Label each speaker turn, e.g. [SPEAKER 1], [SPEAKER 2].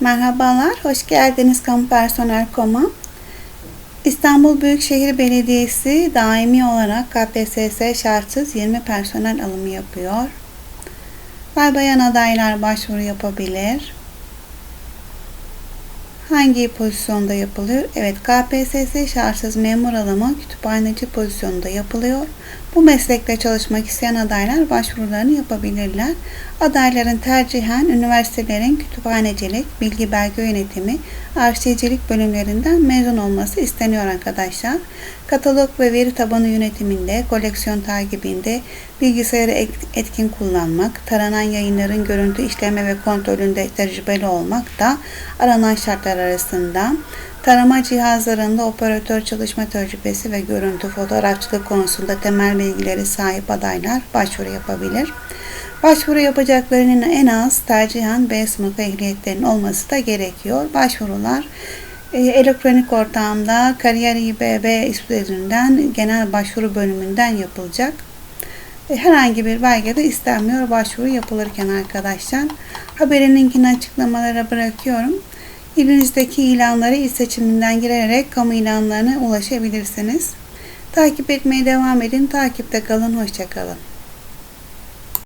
[SPEAKER 1] Merhabalar, hoş geldiniz Kamu Personel Koma. İstanbul Büyükşehir Belediyesi daimi olarak KPSS şartsız 20 personel alımı yapıyor. Bay bayan adaylar başvuru yapabilir. Hangi pozisyonda yapılıyor? Evet, KPSS şartsız memur alımı kütüphaneci pozisyonunda yapılıyor. Bu meslekte çalışmak isteyen adaylar başvurularını yapabilirler. Adayların tercihen üniversitelerin kütüphanecilik, bilgi belge yönetimi, arşivcilik bölümlerinden mezun olması isteniyor arkadaşlar. Katalog ve veri tabanı yönetiminde, koleksiyon takibinde, bilgisayarı etkin kullanmak, taranan yayınların görüntü işleme ve kontrolünde tecrübeli olmak da aranan şartlar arasında. Tarama cihazlarında operatör çalışma tecrübesi ve görüntü fotoğrafçılık konusunda temel bilgileri sahip adaylar başvuru yapabilir. Başvuru yapacaklarının en az tercihen B sınıfı ehliyetlerinin olması da gerekiyor. Başvurular e, elektronik ortamda Kariyer İBB üzerinden genel başvuru bölümünden yapılacak. E, herhangi bir belge de istenmiyor başvuru yapılırken arkadaşlar. Haberin linkini açıklamalara bırakıyorum. İlinizdeki ilanları il seçiminden girerek kamu ilanlarına ulaşabilirsiniz. Takip etmeye devam edin. Takipte kalın. Hoşçakalın.